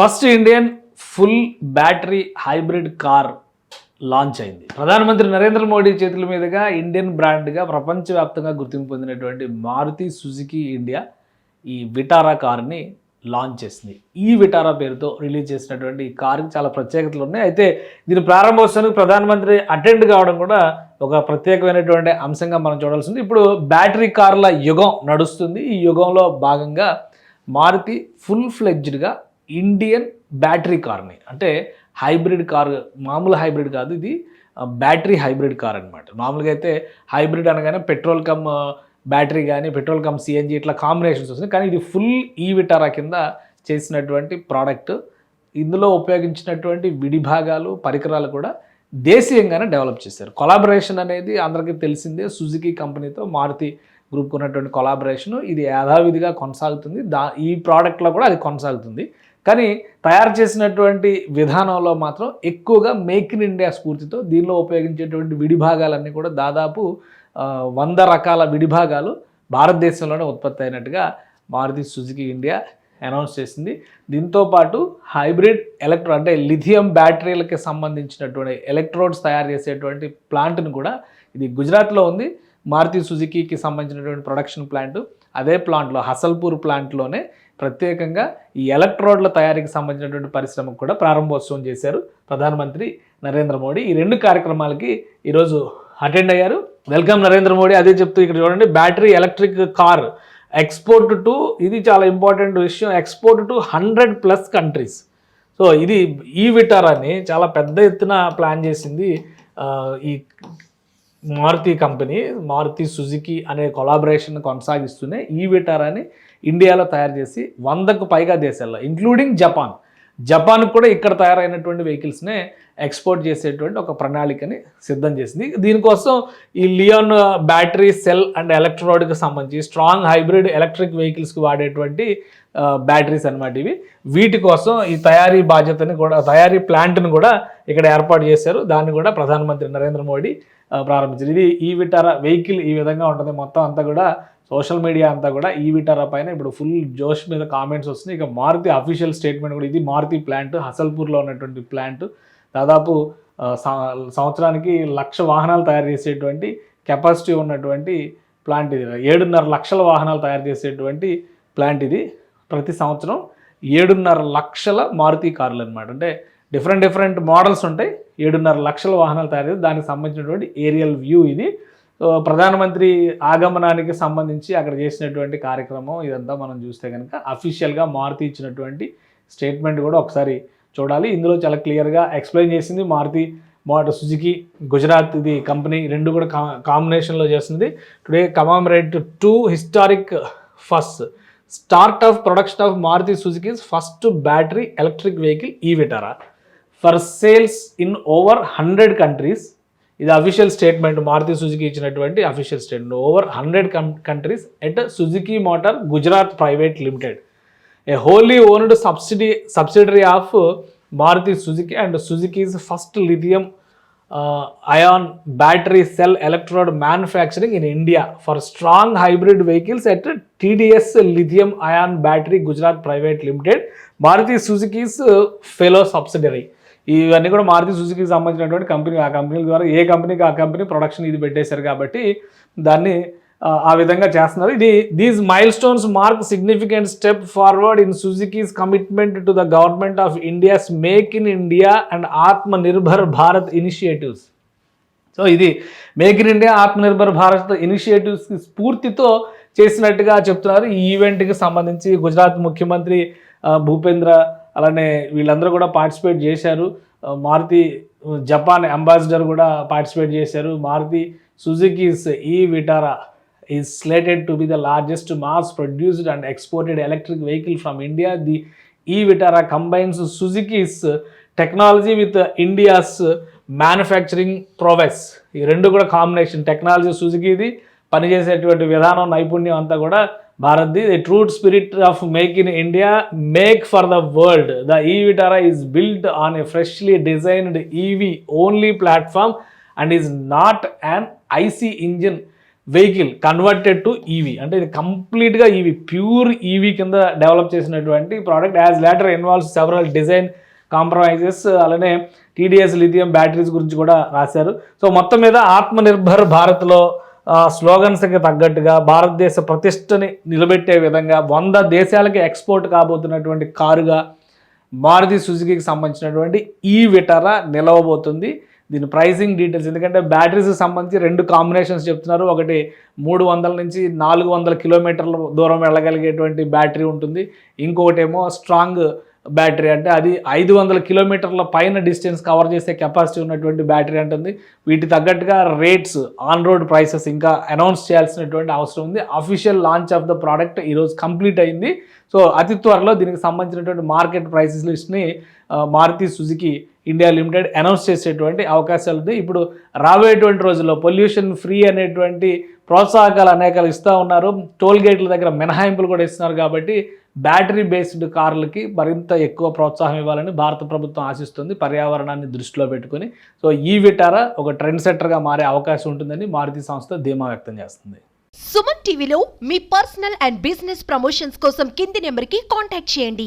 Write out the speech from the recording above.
First Indian full battery hybrid car launch అయింది. ప్రధానమంత్రి నరేంద్ర మోడీ చేతుల మీదుగా ఇండియన్ బ్రాండ్గా ప్రపంచవ్యాప్తంగా గుర్తింపు పొందినటువంటి మారుతి సుజుకి ఇండియా ఈ విటారా కార్ని లాంచ్ చేసింది. ఈ విటారా పేరుతో రిలీజ్ చేసినటువంటి ఈ కార్కి చాలా ప్రత్యేకతలు ఉన్నాయి. అయితే దీని ప్రారంభోత్సవానికి ప్రధానమంత్రి అటెండ్ కావడం కూడా ఒక ప్రత్యేకమైనటువంటి అంశంగా మనం చూడాల్సింది. ఇప్పుడు బ్యాటరీ కార్ల యుగం నడుస్తుంది. ఈ యుగంలో భాగంగా మారుతి ఫుల్ ఫ్లెడ్జ్డ్గా ఇండియన్ బ్యాటరీ కార్ని. అంటే హైబ్రిడ్ కార్ మామూలు హైబ్రిడ్ కాదు ఇది బ్యాటరీ హైబ్రిడ్ కార్ అనమాట మామూలుగా అయితే హైబ్రిడ్ అనగానే పెట్రోల్ కమ్ బ్యాటరీ కానీ పెట్రోల్ కమ్ సిఎన్జి ఇట్లా కాంబినేషన్స్ వస్తుంది కానీ ఇది ఫుల్ ఈ విటారా కింద చేసినటువంటి ప్రోడక్ట్. ఇందులో ఉపయోగించినటువంటి విడిభాగాలు పరికరాలు కూడా దేశీయంగానే డెవలప్ చేశారు. కొలాబరేషన్ అనేది అందరికీ తెలిసిందే. సుజుకి కంపెనీతో మారుతి గ్రూప్ ఉన్నటువంటి కొలాబరేషన్ ఇది యథావిధిగా కొనసాగుతుంది. దా ఈ ప్రోడక్ట్లో కూడా అది కొనసాగుతుంది. కానీ తయారు చేసినటువంటి విధానంలో మాత్రం ఎక్కువగా మేక్ ఇన్ ఇండియా స్ఫూర్తితో దీనిలో ఉపయోగించేటువంటి విడిభాగాలన్నీ కూడా దాదాపు వంద రకాల విడిభాగాలు భారతదేశంలోనే ఉత్పత్తి అయినట్టుగా మారుతి సుజుకి ఇండియా అనౌన్స్ చేసింది. దీంతో పాటు హైబ్రిడ్ ఎలక్ట్రో అంటే లిథియం బ్యాటరీలకి సంబంధించినటువంటి ఎలక్ట్రోడ్స్ తయారు చేసేటువంటి ప్లాంట్ను కూడా ఇది గుజరాత్లో ఉంది. మారుతి సుజుకీకి సంబంధించినటువంటి ప్రొడక్షన్ ప్లాంట్. అదే ప్లాంట్లో హసల్పూర్ ప్లాంట్లోనే ప్రత్యేకంగా ఈ ఎలక్ట్రోడ్ల తయారీకి సంబంధించినటువంటి పరిశ్రమకు కూడా ప్రారంభోత్సవం చేశారు ప్రధానమంత్రి నరేంద్ర మోడీ. ఈ రెండు కార్యక్రమాలకి ఈరోజు అటెండ్ అయ్యారు. వెల్కమ్ నరేంద్ర మోడీ. అదే చెప్తూ ఇక్కడ చూడండి battery electric car export to ఇది చాలా ఇంపార్టెంట్ విషయం export to hundred plus countries. So ఇది ఈ విటారాని చాలా పెద్ద ఎత్తున ప్లాన్ చేసింది ఈ మారుతి కంపెనీ మారుతి సుజుకి అనే కొలాబరేషన్ కొనసాగిస్తూనే ఈ విటారాని ఇండియాలో తయారు చేసి వందకు పైగా దేశాల్లో ఇంక్లూడింగ్ జపాన్ జపాన్ కూడా ఇక్కడ తయారైనటువంటి వెహికల్స్నే ఎక్స్పోర్ట్ చేసేటువంటి ఒక ప్రణాళికని సిద్ధం చేసింది. దీనికోసం ఈ లియోన్ బ్యాటరీ సెల్ అండ్ ఎలక్ట్రోడ్కి సంబంధించి స్ట్రాంగ్ హైబ్రిడ్ ఎలక్ట్రిక్ వెహికల్స్కి వాడేటువంటి బ్యాటరీస్ అన్నమాట ఇవి. వీటి కోసం ఈ తయారీ బాధ్యతని కూడా తయారీ ప్లాంట్ని కూడా ఇక్కడ ఏర్పాటు చేశారు. దాన్ని కూడా ప్రధానమంత్రి నరేంద్ర మోడీ ప్రారంభించారు. ఇది ఈ విటారా వెహికల్ ఈ విధంగా ఉంటుంది. మొత్తం అంతా కూడా సోషల్ మీడియా అంతా కూడా ఈ విటారా పైన ఇప్పుడు ఫుల్ జోష్ మీద కామెంట్స్ వస్తున్నాయి. ఇక మారుతి అఫీషియల్ స్టేట్మెంట్ కూడా ఇది. మారుతి ప్లాంట్ హసల్పూర్లో ఉన్నటువంటి ప్లాంట్ దాదాపు సంవత్సరానికి లక్ష వాహనాలు తయారు చేసేటువంటి కెపాసిటీ ఉన్నటువంటి ప్లాంట్ ఇది. ఏడున్నర లక్షల వాహనాలు తయారు చేసేటువంటి ప్లాంట్ ఇది. ప్రతి సంవత్సరం ఏడున్నర లక్షల మారుతి కార్లు అనమాట అంటే డిఫరెంట్ డిఫరెంట్ మోడల్స్ ఉంటాయి. ఏడున్నర లక్షల వాహనాలు తయారు చేసి దానికి సంబంధించినటువంటి ఏరియల్ వ్యూ ఇది. ప్రధానమంత్రి ఆగమనానికి సంబంధించి అక్కడ చేసినటువంటి కార్యక్రమం ఇదంతా మనం చూస్తే కనుక అఫీషియల్గా మారుతి ఇచ్చినటువంటి స్టేట్మెంట్ కూడా ఒకసారి చూడాలి. ఇందులో చాలా క్లియర్గా ఎక్స్ప్లెయిన్ చేసింది మారుతి మోటార్ సుజుకి గుజరాత్ ఇది కంపెనీ రెండు కూడా కా కాంబినేషన్లో చేస్తుంది. Today commemorate two historic first start of production of Maruti Suzuki's first battery electric vehicle e Vitara for sales in over hundred countries ఇది అఫీషియల్ స్టేట్మెంట్ మారుతి సుజుకి ఇచ్చినటువంటి official statement over hundred countries at Suzuki Motor Gujarat private limited a wholly owned subsidy subsidiary of Maruti Suzuki and Suzuki's first lithium ion battery cell electrode manufacturing in India for strong hybrid vehicles at TDS lithium ion battery Gujarat private limited Maruti Suzuki's fellow subsidiary ఇవన్నీ కూడా Maruti Suzuki సంబంధించినటువంటి company ఆ కంపెనీల ద్వారా ఏ కంపెనీకి ఆ company production ఇది పెట్టేశారు కాబట్టి దాన్ని ఆ, విధంగా చేస్తున్నారు. ఇది these milestones mark significant step forward in Suzuki's commitment to the government of India's make in India and Atma Nirbhar Bharat initiatives so ఇది make in India Atmanirbhar Bharat initiatives స్ఫూర్తితో చేసినట్టుగా చెప్తున్నారు. ఈ ఈవెంట్కి సంబంధించి గుజరాత్ ముఖ్యమంత్రి భూపేంద్ర అలానే వీళ్ళందరూ కూడా పార్టిసిపేట్ చేశారు. మారుతి జపాన్ అంబాసిడర్ కూడా పార్టిసిపేట్ చేశారు. Maruti Suzuki's e Vitara is slated to be the largest mass produced and exported electric vehicle from India the e Vitara combines Suzuki's technology with India's manufacturing prowess ఈ రెండు కూడా combination technology సుజుకీది పనిచేసేటువంటి విధానం నైపుణ్యం అంతా కూడా Bharat the true spirit of make in India make for the world the e Vitara is build on a freshly designed EV only platform and is not an IC engine vehicle converted to EV అంటే ఇది కంప్లీట్గా EV pure EV కింద develop చేసినటువంటి product as later involves several design compromises అలానే TDS lithium batteries గురించి కూడా రాశారు. So మొత్తం మీద ఆత్మనిర్భర్ భారత్లో స్లోగన్స్కి తగ్గట్టుగా భారతదేశ ప్రతిష్టని నిలబెట్టే విధంగా వంద దేశాలకి ఎక్స్పోర్ట్ కాబోతున్నటువంటి కారుగా మారుతి సుజుకికి సంబంధించినటువంటి ఈ విటరా నిలవబోతుంది. దీని ప్రైసింగ్ డీటెయిల్స్ ఎందుకంటే బ్యాటరీస్కి సంబంధించి రెండు కాంబినేషన్స్ చెప్తున్నారు. ఒకటి మూడు వందల నుంచి నాలుగు వందల కిలోమీటర్ల దూరం వెళ్ళగలిగేటువంటి బ్యాటరీ ఉంటుంది. ఇంకొకటేమో స్ట్రాంగ్ బ్యాటరీ అంటే అది ఐదు వందల కిలోమీటర్ల పైన డిస్టెన్స్ కవర్ చేసే కెపాసిటీ ఉన్నటువంటి బ్యాటరీ అంటుంది. వీటి తగ్గట్టుగా రేట్స్ ఆన్ రోడ్ ప్రైసెస్ ఇంకా అనౌన్స్ చేయాల్సినటువంటి అవసరం ఉంది. Official launch of the product ఈరోజు కంప్లీట్ అయింది. సో అతి త్వరలో దీనికి సంబంధించినటువంటి market prices లిస్ట్ని Maruti Suzuki India limited announce చేసేటువంటి అవకాశాలు ఉంది ఇప్పుడు రాబోయేటువంటి రోజుల్లో పొల్యూషన్ ఫ్రీ అనేటువంటి ప్రోత్సాహకాలు అనేకాలు ఇస్తూ ఉన్నారు. టోల్ గేట్ల దగ్గర మినహాయింపులు కూడా ఇస్తున్నారు కాబట్టి బ్యాటరీ బేస్డ్ కార్లకి మరింత ఎక్కువ ప్రోత్సాహం ఇవ్వాలని భారత ప్రభుత్వం ఆశిస్తుంది పర్యావరణాన్ని దృష్టిలో పెట్టుకొని. సో ఈ విటారా ఒక ట్రెండ్ సెట్టర్గా మారే అవకాశం ఉంటుందని మారుతి సంస్థ ధీమా వ్యక్తం చేస్తుంది. సుమన్ టీవీలో మీ పర్సనల్ అండ్ బిజినెస్ ప్రమోషన్స్ కోసం కింది నెంబర్కి కాంటాక్ట్ చేయండి.